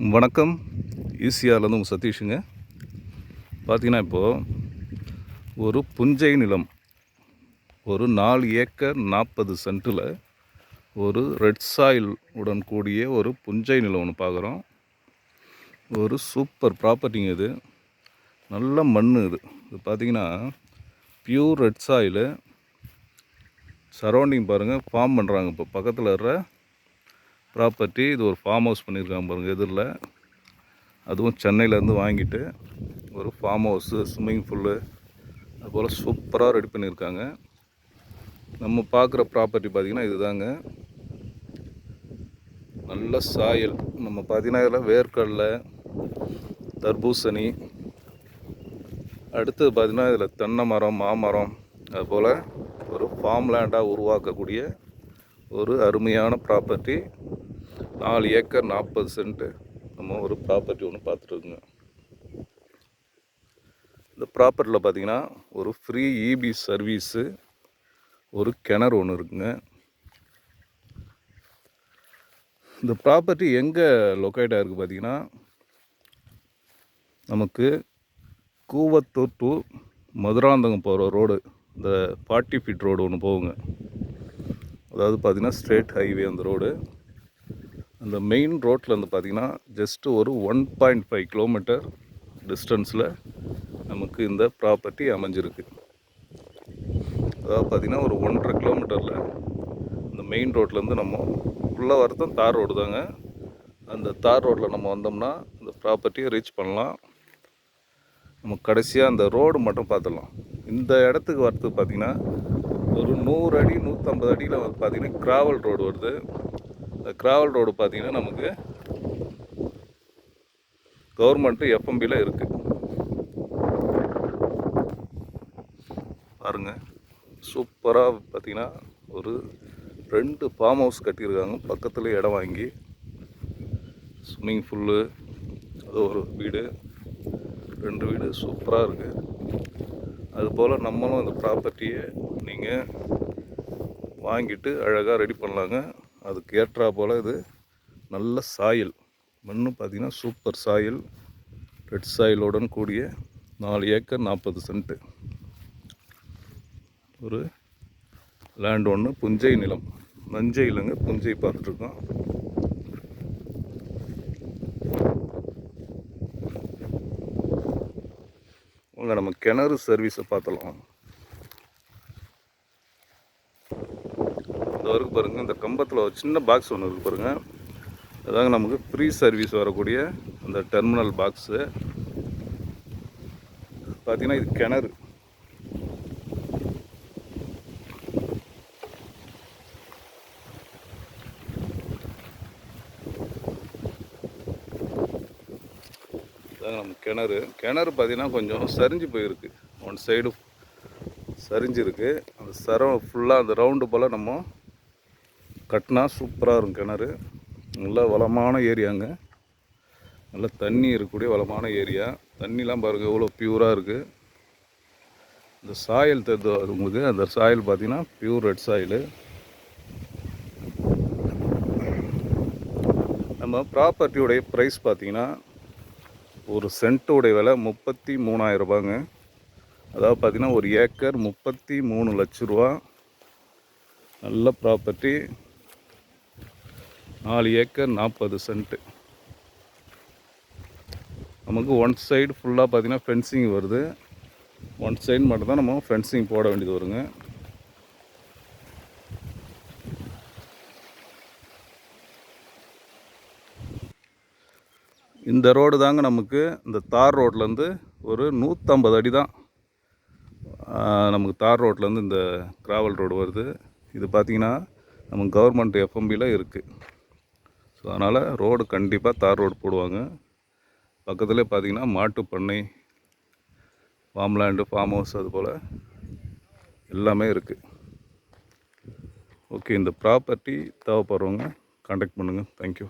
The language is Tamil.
வணக்கம். ஈசிஆர்லேருந்து உங்கள் சதீஷுங்க. பார்த்தீங்கன்னா இப்போது ஒரு புஞ்சை நிலம் ஒரு நாலு ஏக்கர் நாற்பது சென்ட்டில் ஒரு ரெட் சாயில் உடன் கூடிய ஒரு புஞ்சை நிலம் ஒன்று பார்க்குறோம். ஒரு சூப்பர் ப்ராப்பர்ட்டிங்க இது. நல்ல மண் இது. இது பார்த்தீங்கன்னா பியூர் ரெட் சாயிலு சரௌண்டிங் பாருங்கள் ஃபார்ம் பண்ணுறாங்க இப்போ பக்கத்தில் இருக்கிற ப்ராப்பர்ட்டி இது ஒரு ஃபார்ம் ஹவுஸ் பண்ணியிருக்காங்க பாருங்கள் எதிரில். அதுவும் சென்னையிலேருந்து வாங்கிட்டு ஒரு ஃபார்ம் ஹவுஸு ஸ்விம்மிங் ஃபுல்லு அதுபோல் சூப்பராக ரெடி பண்ணியிருக்காங்க நம்ம பார்க்குற ப்ராப்பர்ட்டி பார்த்திங்கன்னா இதுதாங்க. நல்ல சாயல் நம்ம பார்த்தீங்கன்னா இதில் வேர்க்கடலை தர்பூசணி அடுத்தது பார்த்திங்கன்னா இதில் தென்னை மரம் மாமரம் அதுபோல் ஒரு ஃபார்ம் லேண்டாக உருவாக்கக்கூடிய ஒரு அருமையான ப்ராப்பர்ட்டி நாலு ஏக்கர் நாற்பது சென்ட்டு. நம்ம ஒரு ப்ராப்பர்ட்டி ஒன்று பார்த்துருக்குங்க இந்த ப்ராப்பர்ட்டியில் பார்த்தீங்கன்னா ஒரு ஃப்ரீ இபி சர்வீஸு ஒரு கிணறு ஒன்று இருக்குங்க. இந்த ப்ராப்பர்ட்டி எங்கே லொக்கேட் ஆகிருக்கு பார்த்தீங்கன்னா நமக்கு கூவத்தூர் டு மதுராந்தகம் போகிற ரோடு இந்த ஃபார்ட்டி ஃபீட் ரோடு ஒன்று போகுங்க. அதாவது பார்த்திங்கன்னா ஸ்ட்ரேட் ஹைவே அந்த ரோடு அந்த மெயின் ரோட்டில் வந்து பார்த்திங்கன்னா ஜஸ்ட்டு ஒரு ஒன் பாயிண்ட் ஃபைவ் கிலோமீட்டர் டிஸ்டன்ஸில் நமக்கு இந்த ப்ராப்பர்ட்டி அமைஞ்சிருக்கு. அதாவது பார்த்திங்கன்னா ஒரு ஒன்றரை கிலோமீட்டரில் இந்த மெயின் ரோட்லேருந்து நம்ம உள்ளே வரதும் தார் ரோடு தாங்க. அந்த தார் ரோட்டில் நம்ம வந்தோம்னா இந்த ப்ராப்பர்ட்டியை ரீச் பண்ணலாம். நம்ம கடைசியாக அந்த ரோடு மட்டும் பார்த்துடலாம். இந்த இடத்துக்கு வரத்துக்கு பார்த்திங்கன்னா ஒரு நூறு அடி நூற்றம்பது அடியில் வந்து பார்த்திங்கன்னா கிராவல் ரோடு வருது. இந்த கிராவல் ரோடு பார்த்திங்கன்னா நமக்கு கவர்மெண்ட்டு எஃப்எம்பியில் இருக்குது பாருங்கள் சூப்பராக பார்த்திங்கன்னா ஒரு ரெண்டு ஃபார்ம் ஹவுஸ் கட்டியிருக்காங்க. பக்கத்தில் இடம் வாங்கி ஸ்விம்மிங் ஃபுல்லு அது ஒரு வீடு ரெண்டு வீடு சூப்பராக இருக்குது அதுபோல் நம்மளும் அந்த ப்ராப்பர்ட்டியை நீங்கள் வாங்கிட்டு அழகாக ரெடி பண்ணலாங்க. அதுக்கு ஏற்றா போல் இது நல்ல சாயில். மண் பார்த்திங்கன்னா சூப்பர் சாயில். ரெட் சாயிலுடன் கூடிய நாலு ஏக்கர் நாற்பது சென்ட்டு ஒரு லேண்ட் ஒன்று புஞ்சை நிலம். நஞ்சை இல்லைங்க புஞ்சை பார்த்துட்ருக்கோம். உங்க நம்ம கிணறு சர்வீஸை பார்த்தலாம் வரைக்கும் பாருங்கள் இந்த கம்பத்தில் ஒரு சின்ன பாக்ஸ் ஒன்று இருக்குது பாருங்கள் அதாங்க நமக்கு ஃப்ரீ சர்வீஸ் வரக்கூடிய அந்த டெர்மினல் பாக்ஸு பார்த்திங்கன்னா இது கிணறு. இதாங்க நம்ம கிணறு. கிணறு பார்த்திங்கன்னா கொஞ்சம் சரிஞ்சு போயிருக்கு. ஒன் சைடு சரிஞ்சிருக்கு. அந்த சரம் ஃபுல்லாக அந்த ரவுண்டு போல் நம்ம கட்டினா சூப்பராக இருக்கும் கிணறு. நல்ல வளமான ஏரியாங்க. நல்ல தண்ணி இருக்கக்கூடிய வளமான ஏரியா. தண்ணிலாம் பாருங்கள் எவ்வளோ பியூராக இருக்குது இந்த சாயல் தெரிஞ்சு உங்களுக்கு? அந்த சாயல் பார்த்தீங்கன்னா பியூர் ரெட் சாயிலு நம்ம ப்ராப்பர்ட்டியுடைய ப்ரைஸ் பார்த்திங்கன்னா ஒரு சென்ட்டோடைய விலை முப்பத்தி மூணாயிரம் ரூபாங்க. அதாவது பார்த்திங்கன்னா ஒரு ஏக்கர் முப்பத்தி மூணு லட்ச ரூபா. நல்ல ப்ராப்பர்ட்டி நாலு ஏக்கர் நாற்பது சென்ட்டு. நமக்கு ஒன் சைடு ஃபுல்லாக பார்த்திங்கன்னா ஃபென்சிங் வருது. ஒன் சைடு மட்டும்தான் நம்ம ஃபென்சிங் போட வேண்டியது வருங்க. இந்த ரோடு தாங்க நமக்கு இந்த தார் ரோட்லேருந்து ஒரு நூற்றம்பது அடி தான் நமக்கு தார் ரோட்லேருந்து இந்த கிராவல் ரோடு வருது. இது பார்த்திங்கன்னா நம்ம கவர்மெண்ட் எஃப்எம்பியில் இருக்குது ஸோ அதனால் ரோடு கண்டிப்பாக தார் ரோடு போடுவாங்க. பக்கத்துலேயே பார்த்திங்கன்னா மாட்டு பண்ணை ஃபார்ம்லேண்டு ஃபார்ம் ஹவுஸ் அது போல் எல்லாமே இருக்குது ஓகே இந்த ப்ராப்பர்ட்டி தேவைப்படுறவங்க கான்டாக்ட் பண்ணுங்கள் தேங்க்யூ